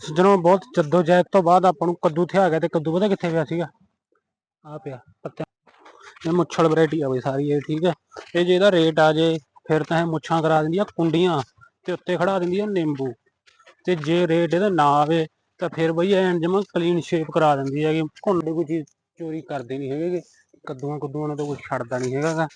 ਜਦੋਂ ਬਹੁਤ ਜੱਦੋ ਜਹਿਦ ਤੋਂ ਬਾਅਦ ਆਪਾਂ ਨੂੰ ਕੱਦੂ ਥਿਆ ਗਿਆ ਤੇ ਕੱਦੂ ਪਤਾ ਕਿੱਥੇ ਪਿਆ ਸੀਗਾ? ਆ ਪਿਆ, ਪੱਤਿਆਂ ਇਹ ਮੁੱਛਲ ਵੈਰਾਈਟੀ ਆ ਬਈ ਸਾਰੀ ਇਹ, ਠੀਕ ਹੈ? ਇਹ ਜੇ ਇਹਦਾ ਰੇਟ ਆ ਜੇ, ਫਿਰ ਤਾਂ ਇਹ ਮੁੱਛਾਂ ਕਰਾ ਦਿੰਦੀਆਂ ਕੁੰਡੀਆਂ ਤੇ ਉੱਤੇ ਖੜਾ ਦਿੰਦੀ ਆ ਨਿੰਬੂ। ਤੇ ਜੇ ਰੇਟ ਇਹਦਾ ਨਾ ਆਵੇ, ਤਾਂ ਫਿਰ ਬਈ ਐਨ ਜਮਾ ਕਲੀਨ ਸ਼ੇਪ ਕਰਾ ਦਿੰਦੀ ਹੈਗੀ। ਘੁੰਡੇ ਕੋਈ ਚੀਜ਼ ਚੋਰੀ ਕਰਦੇ ਨਹੀਂ ਹੈਗੇ ਕੱਦੂਆਂ ਕੁੱਦੂਆਂ ਨਾਲ ਤਾਂ ਕੁਝ ਛੱਡਦਾ ਨਹੀਂ ਹੈਗਾ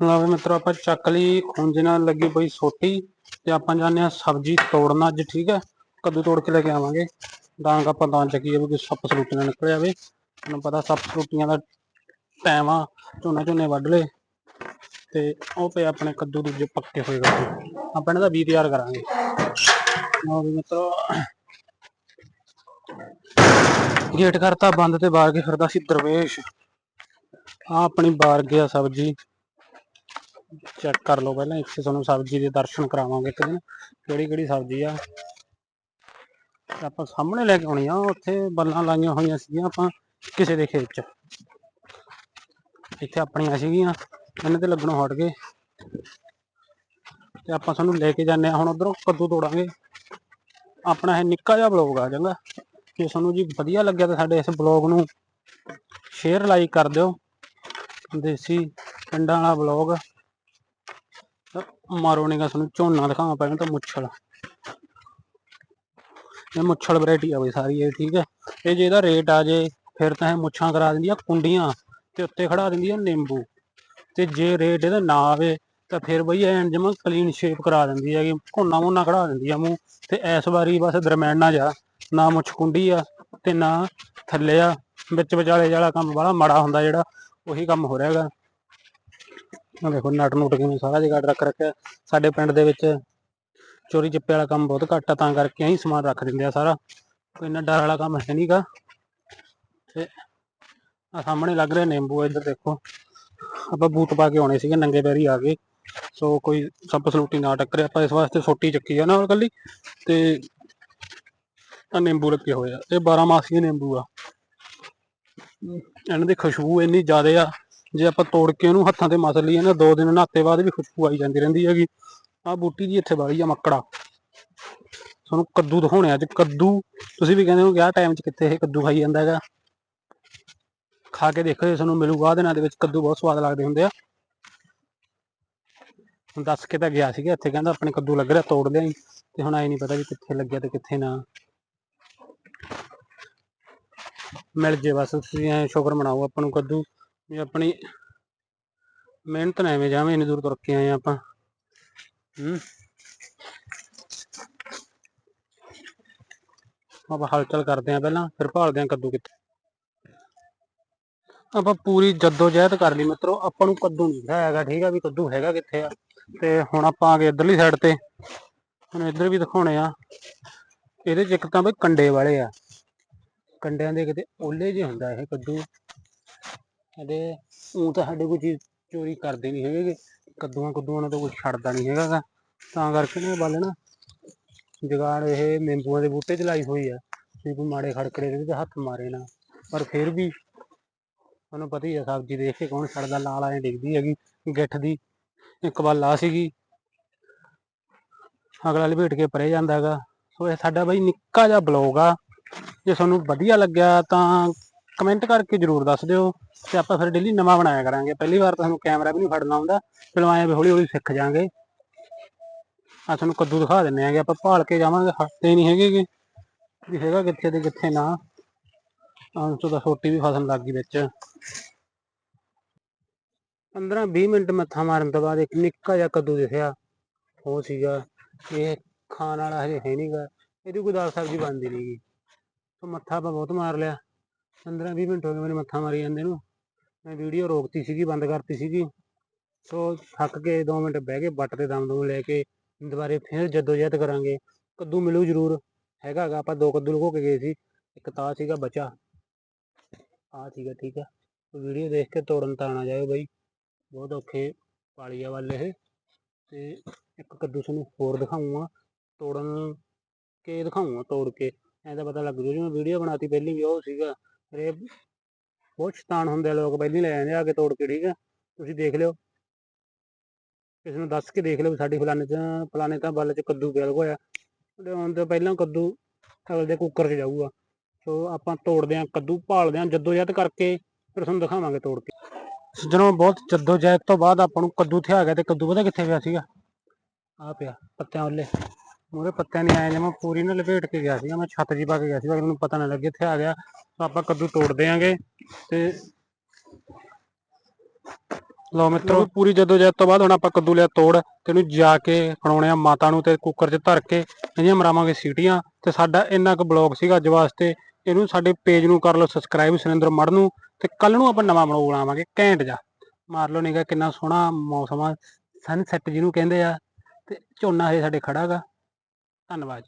ਲਓ ਮਿੱਤਰੋ ਆਪਾਂ ਚੱਕ ਲਈ ਖੁੰਝ ਨਾਲ ਲੱਗੀ ਪਈ ਸੋਟੀ, ਤੇ ਆਪਾਂ ਜਾਂਦੇ ਆ ਸਬਜ਼ੀ ਤੋੜਨਾ ਅੱਜ, ਠੀਕ ਹੈ? ਕੱਦੂ ਤੋੜ ਕੇ ਲੈ ਕੇ ਆਵਾਂਗੇ। ਡਾਂਗ ਆਪਾਂ ਤਾਂ ਚੱਕੀ ਜਾਵੇ ਕੋਈ ਸੱਪ ਸਲੂਟੀ ਨਾ ਨਿਕਲ ਜਾਵੇ ਤੁਹਾਨੂੰ ਪਤਾ ਸੱਪ ਸਲੂਟੀਆਂ ਦਾ ਟਾਈਮ ਆ, ਝੋਨੇ ਝੋਨੇ ਵੱਢ ਲਏ, ਤੇ ਉਹ ਪਏ ਆਪਣੇ ਕੱਦੂ ਦੂਜੇ ਪੱਕੇ ਹੋਏ ਕੱਦੂ ਆਪਾਂ ਇਹਨਾਂ ਦਾ ਬੀਜ ਤਿਆਰ ਕਰਾਂਗੇ। ਲਓ ਵੀ ਮਿੱਤਰੋ, ਗੇਟ ਕਰਤਾ ਬੰਦ ਤੇ ਬਾਹਰ ਕੇ ਫਿਰਦਾ ਸੀ ਦਰਵੇਸ਼। ਆ ਆਪਣੀ ਬਾਰ ਗਿਆ ਸਬਜ਼ੀ। ਚੈੱਕ ਕਰ ਲਓ ਪਹਿਲਾਂ, ਇੱਕ ਤੁਹਾਨੂੰ ਸਬਜ਼ੀ ਦੇ ਦਰਸ਼ਨ ਕਰਾਵਾਂਗੇ ਇੱਕ ਦਿਨ, ਕਿਹੜੀ ਕਿਹੜੀ ਸਬਜ਼ੀ ਆ। ਆਪਾਂ ਸਾਹਮਣੇ ਲੈ ਕੇ ਆਉਣੀ ਆ, ਉੱਥੇ ਬੱਲਾਂ ਲਾਈਆਂ ਹੋਈਆਂ ਸੀਗੀਆਂ ਆਪਾਂ ਕਿਸੇ ਦੇ ਖੇਤ 'ਚ। ਇੱਥੇ ਆਪਣੀਆਂ ਸੀਗੀਆਂ, ਇਹਨਾਂ ਤੇ ਲੱਗਣੋਂ ਹਟ ਗਏ। ਤੇ ਆਪਾਂ ਤੁਹਾਨੂੰ ਲੈ ਕੇ ਜਾਂਦੇ ਆ, ਹੁਣ ਉਧਰੋਂ ਕੱਦੂ ਤੋੜਾਂਗੇ। ਆਪਣਾ ਇਹ ਨਿੱਕਾ ਜਿਹਾ ਬਲੌਗ ਆ ਚੰਗਾ, ਜੇ ਤੁਹਾਨੂੰ ਜੀ ਵਧੀਆ ਲੱਗਿਆ ਤਾਂ ਸਾਡੇ ਇਸ ਬਲੌਗ ਨੂੰ ਸ਼ੇਅਰ ਲਾਈਕ ਕਰ ਦਿਓ। ਦੇਸੀ ਪਿੰਡਾਂ ਵਾਲਾ ਬਲੌਗ ਮਾਰੋ ਨੀਗਾ ਤੁਹਾਨੂੰ ਝੋਨਾ ਦਿਖਾਵਾਂ ਪਹਿਲਾਂ ਤਾਂ ਮੁੱਛਲ। ਇਹ ਮੁੱਛਲ ਵੈਰਾਈਟੀ ਆ ਬਈ ਸਾਰੀ ਇਹ, ਠੀਕ ਹੈ? ਇਹ ਜੇ ਇਹਦਾ ਰੇਟ ਆ ਜੇ, ਫਿਰ ਤਾਂ ਇਹ ਮੁੱਛਾਂ ਕਰਾ ਦਿੰਦੀਆਂ ਕੁੰਡੀਆਂ ਤੇ ਉੱਤੇ ਖੜਾ ਦਿੰਦੀ ਆ ਨਿੰਬੂ। ਤੇ ਜੇ ਰੇਟ ਇਹਦਾ ਨਾ ਆਵੇ, ਤਾਂ ਫਿਰ ਬਈ ਐਨ ਜਮਾ ਕਲੀਨ ਸ਼ੇਪ ਕਰਾ ਦਿੰਦੀ ਹੈਗੀ, ਘੁੰਨਾ ਮੁੰਨਾ ਖੜਾ ਦਿੰਦੀ ਆ ਮੂੰਹ। ਤੇ ਇਸ ਵਾਰੀ ਬਸ ਦਰਮਿਆਨਾ ਜਾ, ਨਾ ਮੁੱਛ ਕੁੰਡੀ ਆ ਤੇ ਨਾ ਥੱਲੇ ਆ, ਵਿੱਚ ਵਿਚਾਲੇ ਵਾਲਾ ਕੰਮ ਬੜਾ ਮਾੜਾ ਹੁੰਦਾ ਜਿਹੜਾ, ਉਹੀ ਕੰਮ ਹੋ ਰਿਹਾ ਹੈਗਾ। ਆ ਦੇਖੋ ਨਟ ਨੁਟ ਕਿਵੇਂ ਸਾਰਾ ਜਗਾੜ ਰੱਖ ਰੱਖਿਆ। ਸਾਡੇ ਪਿੰਡ ਦੇ ਵਿੱਚ ਚੋਰੀ ਚੱਪੇ ਵਾਲਾ ਕੰਮ ਬਹੁਤ ਘੱਟ ਆ, ਤਾਂ ਕਰਕੇ ਅਸੀਂ ਸਮਾਨ ਰੱਖ ਦਿੰਦੇ ਆ ਸਾਰਾ। ਕੋਈ ਇੰਨਾ ਡਰ ਵਾਲਾ ਕੰਮ ਹੈ ਨਹੀਂਗਾ ਤੇ ਆ ਸਾਹਮਣੇ ਲੱਗ ਰਿਹਾ ਨਿੰਬੂ, ਇੱਧਰ ਦੇਖੋ। ਆਪਾਂ ਬੂਟ ਪਾ ਕੇ ਆਉਣੇ ਸੀਗੇ, ਨੰਗੇ ਪੈਰੀ ਆ ਗਏ। ਸੋ ਕੋਈ ਸੱਪ ਸਲੂਟੀ ਨਾ ਟੱਕਰੇ, ਆਪਾਂ ਇਸ ਵਾਸਤੇ ਸੋਟੀ ਚੱਕੀ ਆ ਨਾਲ ਕੱਲੀ। ਤੇ ਆ ਨਿੰਬੂ ਲੱਗੇ ਹੋਏ ਆ। ਇਹ 12 ਮਾਸੀ ਨਿੰਬੂ ਆ। ਇਹਨਾਂ ਦੀ ਖੁਸ਼ਬੂ ਇੰਨੀ ਜ਼ਿਆਦਾ ਆ। ਜੇ ਆਪਾਂ ਤੋੜ ਕੇ ਉਹਨੂੰ ਹੱਥਾਂ ਤੇ ਮਸ ਲਈਏ ਨਾ, ਦੋ ਦਿਨ ਨਹਾਤੇ ਬਾਅਦ ਵੀ ਖੁਸ਼ਬੂ ਆਈ ਜਾਂਦੀ ਰਹਿੰਦੀ ਹੈਗੀ। ਆ ਬੂਟੀ ਜੀ ਇੱਥੇ ਵਾਲੀ ਆ, ਮੱਕੜਾ। ਤੁਹਾਨੂੰ ਕੱਦੂ ਦਿਖਾਉਣੇ ਆ ਅੱਜ। ਕੱਦੂ, ਤੁਸੀਂ ਵੀ ਕਹਿੰਦੇ ਹੋ ਕਿ ਆਹ ਟਾਈਮ 'ਚ ਕਿੱਥੇ ਇਹ ਕੱਦੂ ਖਾਈ ਜਾਂਦਾ ਹੈਗਾ। ਖਾ ਕੇ ਦੇਖੋ, ਜੇ ਤੁਹਾਨੂੰ ਮਿਲੂਗਾ ਦਿਨਾਂ ਦੇ ਵਿੱਚ ਕੱਦੂ ਬਹੁਤ ਸਵਾਦ ਲੱਗਦੇ ਹੁੰਦੇ ਆ। ਹੁਣ ਦੱਸ ਕੇ ਤਾਂ ਗਿਆ ਸੀਗਾ, ਇੱਥੇ ਕਹਿੰਦਾ ਆਪਣੇ ਕੱਦੂ ਲੱਗ ਰਿਹਾ, ਤੋੜ ਲਿਆਈ ਤੇ ਹੁਣ ਆਈ ਨਹੀਂ ਪਤਾ ਵੀ ਕਿੱਥੇ ਲੱਗਿਆ ਤੇ ਕਿੱਥੇ ਨਾ। ਮਿਲ ਜੇ ਬਸ, ਤੁਸੀਂ ਐ ਸ਼ੁਕਰ ਮਨਾਓ ਆਪਾਂ ਨੂੰ ਕੱਦੂ। ਵੀ ਆਪਣੀ ਮਿਹਨਤ ਨਾ ਐਵੇਂ ਜਾਵੇਂ ਇੰਨੀ ਦੂਰ ਤੁਰ ਕੇ ਆਏ ਆਪਾਂ। ਹੂੰ। ਆਪਾਂ ਹਲਚਲ ਕਰਦੇ ਆ ਪਹਿਲਾਂ, ਫਿਰ ਭਾਲਦੇ ਆ ਕੱਦੂ ਕਿੱਥੇ। ਆਪਾਂ ਪੂਰੀ ਜੱਦੋ ਜਹਿਦ ਕਰ ਲਈ ਮਿੱਤਰੋ, ਆਪਾਂ ਨੂੰ ਕੱਦੂ ਨਹੀਂ ਹੈਗਾ, ਠੀਕ ਆ ਵੀ ਕੱਦੂ ਹੈਗਾ ਕਿੱਥੇ ਆ। ਤੇ ਹੁਣ ਆਪਾਂ ਆ ਗਏ ਇਧਰਲੀ ਸਾਈਡ ਤੇ, ਹੁਣ ਇੱਧਰ ਵੀ ਦਿਖਾਉਣੇ ਆ। ਇਹਦੇ ਚ ਇੱਕ ਤਾਂ ਬਈ ਕੰਡੇ ਵਾਲੇ ਆ। ਕੰਡਿਆਂ ਦੇ ਕਿਤੇ ਓਲੇ ਜਿਹੇ ਹੁੰਦਾ ਇਹ ਕੱਦੂ। ਇਹਦੇ ਉਹ ਤਾਂ ਸਾਡੇ ਕੋਈ ਚੀਜ਼ ਚੋਰੀ ਕਰਦੇ ਨਹੀਂ ਹੈਗੇ। ਗੇ। ਕੱਦੂਆਂ ਕੁੱਦੂਆਂ ਨਾਲ ਤਾਂ ਕੁਝ ਛੱਡਦਾ ਨਹੀਂ ਹੈਗਾ ਗਾ। ਤਾਂ ਕਰਕੇ ਨਾ ਇਹ ਵੱਲ ਨਾ ਜਗਾੜ ਇਹ ਨਿੰਬੂਆਂ ਦੇ ਬੂਟੇ 'ਚ ਲਾਈ ਹੋਈ ਆ। ਵੀ ਕੋਈ ਮਾੜੇ ਖੜਕੜੇ ਦੇ ਤੇ ਹੱਥ ਮਾਰੇ ਨਾ। ਪਰ ਫਿਰ ਵੀ ਤੁਹਾਨੂੰ ਪਤਾ ਹੀ ਆ, ਸਬਜ਼ੀ ਦੇਖ ਕੇ ਕੌਣ ਛੱਡਦਾ? ਲਾਲ ਆਏ ਡਿੱਗਦੀ ਹੈਗੀ, ਗਿੱਠ ਦੀ। ਇੱਕ ਵਾਰ ਲਾ ਸੀਗੀ। ਅਗਲਾ ਲਪੇਟ ਕੇ ਪਰੇ ਜਾਂਦਾ ਹੈਗਾ। ਸੋ ਇਹ ਸਾਡਾ ਬਈ ਨਿੱਕਾ ਜਿਹਾ ਬਲੌਗ ਆ। ਜੇ ਤੁਹਾਨੂੰ ਵਧੀਆ ਲੱਗਿਆ ਤਾਂ ਕਮੈਂਟ ਕਰਕੇ ਜਰੂਰ ਦੱਸ ਦਿਓ ਤੇ ਆਪਾਂ ਫਿਰ ਡੇਲੀ ਨਵਾਂ ਬਣਾਇਆ ਕਰਾਂਗੇ। ਪਹਿਲੀ ਵਾਰ ਤਾਂ ਤੁਹਾਨੂੰ ਕੈਮਰਾ ਵੀ ਨਹੀਂ ਫੜਨਾ ਆਉਂਦਾ ਫਿਰ ਆਏ ਵੀ ਹੌਲੀ ਹੌਲੀ ਸਿੱਖ ਜਾਾਂਗੇ। ਆ ਤੁਹਾਨੂੰ ਕੱਦੂ ਦਿਖਾ ਦਿੰਨੇ ਆਗੇ ਆਪਾਂ ਭਾਲ ਕੇ ਜਾਵਾਂਗੇ, ਹੱਟਦੇ ਨਹੀਂ ਹੈਗੇ ਗੇ। ਵੀ ਹੈਗਾ ਕਿੱਥੇ ਤੇ ਕਿੱਥੇ ਨਾ। ਆਹ ਤੋਂ ਤਾਂ ਛੋਟੀ ਵੀ ਫਸਣ ਲੱਗ ਗਈ ਵਿੱਚ। 15 20 ਮਿੰਟ ਮੱਥਾ ਮਾਰਨ ਤੋਂ ਬਾਅਦ ਇੱਕ ਨਿੱਕਾ ਜਿਹਾ ਕੱਦੂ ਦਿਖਿਆ। ਉਹ ਸੀਗਾ। ਇਹ ਖਾਣ ਵਾਲਾ ਹਜੇ ਹੈ ਨਹੀਂਗਾ ਇਹਦੀ ਕੋਈ ਦਾਲ ਸਬਜ਼ੀ ਬਣਦੀ ਨਹੀਂਗੀ ਸੋ ਮੱਥਾ ਆਪਾਂ ਬਹੁਤ ਮਾਰ ਲਿਆ। 15 20 ਮਿੰਟ ਹੋ ਗਏ ਮੇਰੇ ਮੱਥਾ ਮਾਰੀ ਜਾਂਦੇ ਨੂੰ। ਮੈਂ ਵੀਡੀਓ ਰੋਕਤੀ ਸੀਗੀ, ਬੰਦ ਕਰਤੀ ਸੀਗੀ। ਸੋ ਥੱਕ ਕੇ 2 ਮਿੰਟ ਬਹਿ ਕੇ ਬੱਟ ਤੇ ਦਮ ਦਮ ਲੈ ਕੇ ਦੁਬਾਰੇ ਫਿਰ ਜਦੋਜਹਿਦ ਕਰਾਂਗੇ। ਕੱਦੂ ਮਿਲੂ ਜ਼ਰੂਰ, ਹੈਗਾ ਆਪਾਂ ਦੋ ਕੱਦੂ ਲੁਕੋ ਕੇ ਗਏ ਸੀ। ਇੱਕ ਤਾਂ ਸੀਗਾ ਬਚਾ। ਆ ਸੀਗਾ, ਠੀਕ ਆ। ਵੀਡੀਓ ਦੇਖ ਕੇ ਤੋੜਨ ਤਾਂ ਨਾ ਜਾਇਓ ਬਾਈ। ਬਹੁਤ ਔਖੇ ਪਾਲੀਆ ਵੱਲ ਇਹ। ਤੇ ਇੱਕ ਕੱਦੂ ਤੁਹਾਨੂੰ ਹੋਰ ਦਿਖਾਉਂਗਾ ਤੋੜਨ ਕੇ ਦਿਖਾਉਂਗਾ ਤੋੜ ਕੇ। ਐਂ ਤਾਂ ਪਤਾ ਲੱਗ ਜੂ, ਜਿਵੇਂ ਵੀਡੀਓ ਬਣਾਤੀ ਪਹਿਲੀ, ਵੀ ਉਹ ਸੀਗਾ। ਫਿਰ ਬਹੁਤ ਸ਼ੈਤਾਨ ਹੁੰਦੇ ਆ ਲੋਕ, ਪਹਿਲੀ ਲੈ ਜਾਂਦੇ ਆ ਕੇ ਤੋੜ ਕੇ, ਠੀਕ ਆ? ਤੁਸੀਂ ਦੇਖ ਲਿਓ। ਕਿਸੇ ਨੂੰ ਦੱਸ ਕੇ ਦੇਖ ਲਿਓ ਵੀ ਸਾਡੀ ਫਲਾਣੇ ਚ, ਫਲਾਣੇ ਤਾਂ ਬੱਲ ਚ ਕੱਦੂ ਪਿਆ ਹੋਇਆ। ਲਿਆਉਣ ਤੋਂ ਪਹਿਲਾਂ ਕੱਦੂ ਅਗਲ ਦੇ ਕੁੱਕਰ 'ਚ ਜਾਊਗਾ। ਸੋ ਆਪਾਂ ਤੋੜਦੇ ਆਂ ਕੱਦੂ, ਭਾਲਦੇ ਆਂ ਜੱਦੋ ਜਹਿਦ ਕਰਕੇ, ਫਿਰ ਤੁਹਾਨੂੰ ਦਿਖਾਵਾਂਗੇ ਤੋੜ ਕੇ। ਸੱਜਣੋ ਬਹੁਤ ਜੱਦੋ ਜਹਿਦ ਤੋਂ ਬਾਅਦ ਆਪਾਂ ਨੂੰ ਕੱਦੂ ਥਿਆ ਗਿਆ ਤੇ ਕੱਦੂ ਪਤਾ ਕਿੱਥੇ ਪਿਆ ਸੀਗਾ? ਆ ਪਿਆ, ਪੱਤਿਆਂ ਉੱਲੇ ਮੂਰੇ ਪੱਤਿਆਂ ਨਹੀਂ ਆਇਆ ਜਮਾ ਪੂਰੀ ਨਾ ਲਪੇਟ ਕੇ ਗਿਆ ਸੀਗਾ, ਮੈਂ ਛੱਤ ਜੀ ਪਾ ਕੇ ਗਿਆ ਸੀਗਾ ਮੈਨੂੰ ਪਤਾ ਨਾ ਲੱਗੇ ਥਿਆ ਗਿਆ। ਤਾਂ ਆਪਾਂ ਕੱਦੂ ਤੋੜ ਦਿਆਂਗੇ ਤੇ ਲਓ ਮਿੱਤਰੋ ਪੂਰੀ ਜਦੋਂ ਜਦ ਤੋਂ ਬਾਅਦ ਹੁਣ ਆਪਾਂ ਕੱਦੂ ਲਿਆ ਤੋੜ ਤੇ ਇਹਨੂੰ ਜਾ ਕੇ ਖਣਾਉਣੇ ਆ ਮਾਤਾ ਨੂੰ ਤੇ ਕੁੱਕਰ 'ਚ ਧਰ ਕੇ ਇਹਦੀਆਂ ਮਰਾਵਾਂਗੇ ਸੀਟੀਆਂ ਤੇ ਸਾਡਾ ਇੰਨਾ ਕੁ ਬਲੌਗ ਸੀਗਾ ਅੱਜ ਵਾਸਤੇ ਇਹਨੂੰ ਸਾਡੇ ਪੇਜ ਨੂੰ ਕਰ ਲਓ ਸਬਸਕ੍ਰਾਈਬ ਸੁਰਿੰਦਰ ਮੜ ਨੂੰ ਤੇ ਕੱਲ ਨੂੰ ਆਪਾਂ ਨਵਾਂ ਬਲੌਗ ਬਣਾਵਾਂਗੇ ਘੈਂਟ ਜਾ। ਮਾਰ ਲਓ ਨਿਗਾ ਕਿੰਨਾ ਸੋਹਣਾ ਮੌਸਮ ਆ ਸਨਸੈਟ ਜਿਹਨੂੰ ਕਹਿੰਦੇ ਆ ਤੇ ਝੋਨਾ ਹਜੇ ਸਾਡੇ ਖੜਾ ਗਾ ਧੰਨਵਾਦ